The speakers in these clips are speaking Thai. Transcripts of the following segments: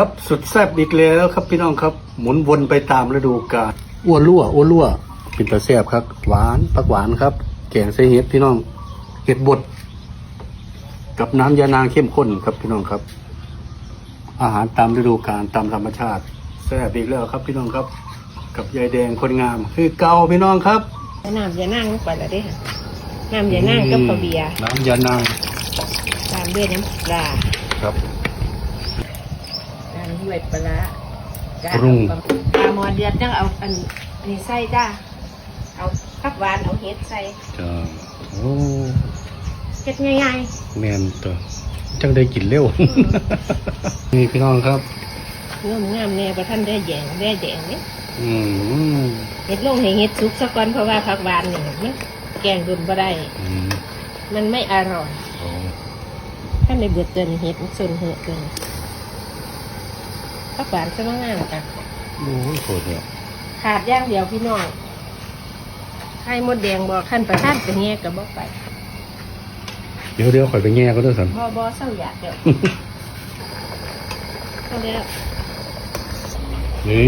ครับสุดแซ่บอีกแล้วครับพี่น้องครับ หมุนวนไปตามฤดูกาลอ้วนรั่วอ้วนรั่วเป็นตาแซ่บครับ หวานปักหวานครับ แกงใส่เห็ดพี่น้องเห็ดบดกับน้ำยานางเข้มข้นครับพี่น้องครับ อาหารตามฤดูกาลตามธรรมชาติแซ่บอีกแล้วครับพี่น้องครับ กับยายแดงคนงาม คือเก่าพี่น้องครับน้ำอย่านั่งลงไปและเด้ค่ะน้ำอย่านั่งกับข้าวเบียร์น้ำยานางตามด้วยน้ำปลาครับตาม ด้วยปลาร้าจ้าปรุง ปลาหมอเดือดจังเอาอันอันนี้ใส่จ้าเอาผักหวานเอาเห็ดใส่จ้าโอ้เห็ดง่ายแมนตัวจังได้กินเร็ว นี่พี่น้องครับๆเนื้องามแน่ประท่านได้แยงได้แยงเนี่ยอืมเห็ดลงให้เห็ดสุกสักก่อนเพราะว่าผักหวานนี่มันแกงดุนบ่ได้อืมมันไม่อร่อยโอ้ถ้าในเบือเกินเห็ดมันส่วนเหอะเกิน ผักหวานซะมางามจ้ะโหโคตรเนี่ยขาดอย่างเดียวพี่น้องไข่มดแดงบอกขั้นประท่านไปแง่กับบอกไปเดี๋ยวเดี๋ยวข่อยไปแง่ก็ด้วยสันบอบอเศร้าอยากเดี๋ยวเศร้าแล้วนี่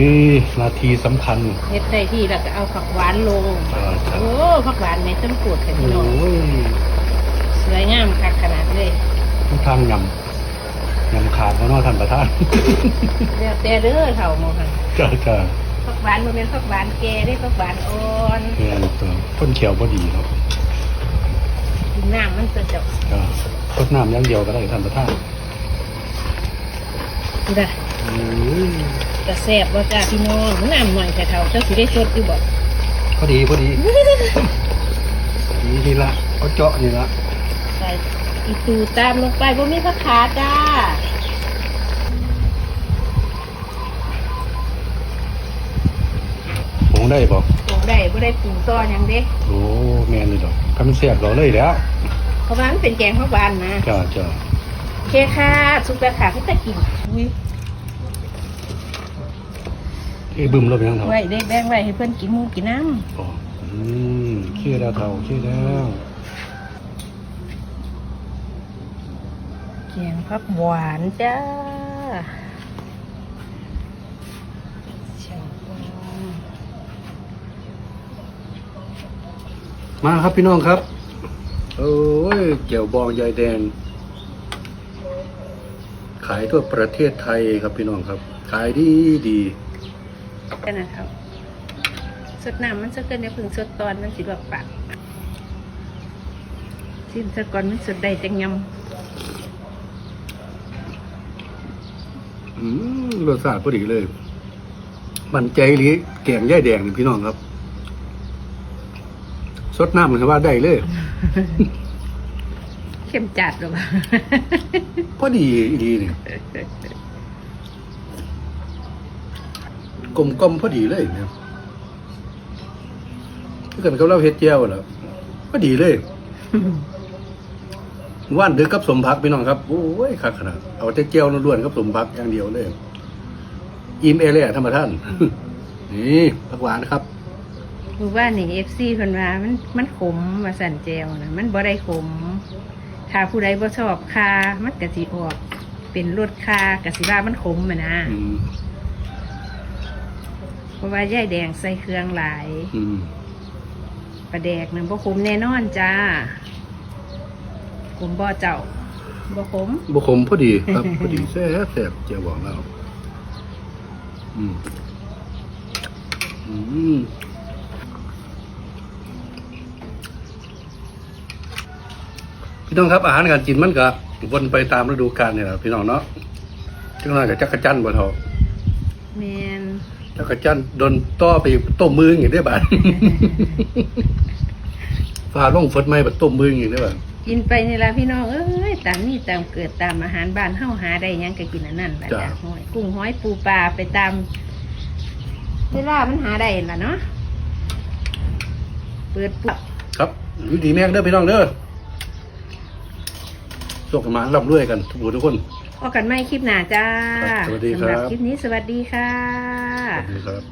นาทีสำคัญเฮ็ดได้ที่แล้วก็เอาผักหวานลง อ่าครับโอ้ผักหวานไม่ต้นปวดค่ะพี่น้องโอ้ยสวยงามคักขนาดเลยทุกทางยำ ยำขาดแล้วเนาะท่านประธานแล้วแต่เด้อเถ่าหมอค่ะจ้าจ้าผักหวานมันเป็นผักหวานแก่ได้ผักหวานอ่อนแม่นตัวต้นเขียวพอดีครับกินน้ำมันจะจบจ้าต้นน้ำอย่างเดียวก็ได้ท่านประธานได้อืมจะแซ่บบ่จ้าพี่น้องน้ำหน่อยแต่เท่าเจ้าสิได้สดอยู่บ่พอดีพอดีนี่นี่ละเขาเจาะนี่ละใส่ อีตูตามลงไปบ่มีผักขาจ้าผงได้บอกปรุงได้บ่ได้ปรุงต่อหยังเด้โอ้แม่นเลยดอกคำเสียบเราเลยแล้วเพราะว่ามันเป็นแกงผักหวานนะจ้าจ้าโอเคค่ะสุกแล้วค่ะพี่ตะกินอุ๊ยเอ้ยบึมเราไปยังเถอะไว้เด็กแบงไว้ให้เพื่อนกินหมูกินน้อ๋ออืมเชื่อแล้วเท่าเชื่อแล้วำแกงผักหวานจ้าเชียวว่ามาครับพี่น้องครับ โอ้ยเกี่ยวบองยายแดง ขายทั่วประเทศไทยครับพี่น้องครับ ขายดีดีกันนะครับสดน้ำมันสดเกินเดี๋ยวเพึ่งสดตอนมันสิลวกปากสิ้นสดก่อนมันสดได้จังยอืม รสชาติพอดีเลย มันใจหรือแกงย่ายแดงนี่พี่น้องครับสดน้ำมันว่าได้เลยำเข้มจัดหรือเปล่าพอดีดีเนี่ยกลมกลมๆพอดีเลยเนี่ยถ้าเกิดเขาเล่าเฮ็ดเจียวแล้วพอดีเลย ว่านเดือกับสมพักพี่น้องครับโอ้ยคักขนาดเอาแต่เจียวล้วนๆกับสมพักอย่างเดียวเลยอิ่มเอเล่ธรรมท่านนี่ผักหวานครับรู้ว่านี่เอฟซีเพิ่นว่ามันมันขมมาสั่นแจวนะมันบ่ได้ขมถ้าผู้ใดบ่ชอบคามันก็สิออก เป็นรสคากะสิว่ามันขมอะนะอืมเพราะว่าย่ายแดงใส่เครื่องหลายอืมปลาแดกนั่นบ่ขมแน่นอนจ้า ขมบ่เจ้าบ่ขมบุคมพอดีครับ พอดีแซ่บแซ่บเจียวบอกเราอืมอืมพี่น้องครับอาหารการกินมันก็วนไปตามฤดูกาลเนี่ยแหละพี่น้องเนาะจังหน่อยกับจักรจันทร์บ่เท่าแมนจักรจันทร์โดนต้อไปต้มมืออย่างนี้ได้บ้าน ฟ้าลงฝนไหมแบบต้มมืออย่างนี้ได้บ้าน กินไปนี่ล่ะพี่น้องเอ้ยตามนี่ตามเกิดตามอาหารบ้านเฮาหาได้หยังก็กินอันนั้นแหละจ้ะหอยกุ้งหอยปูปลาไปตามเวลามันหาได้ล่ะเนาะเปิดปุ๊บครับวิธีแม่งเด้อพี่น้องเด้อโชคกันมาร่ำรวยกันทุกผู้ทุกคนพบกันใหม่คลิปหน้าจ้าครับสวัสดีครับ สำหรับคลิปนี้สวัสดีค่ะ สวัสดีครับ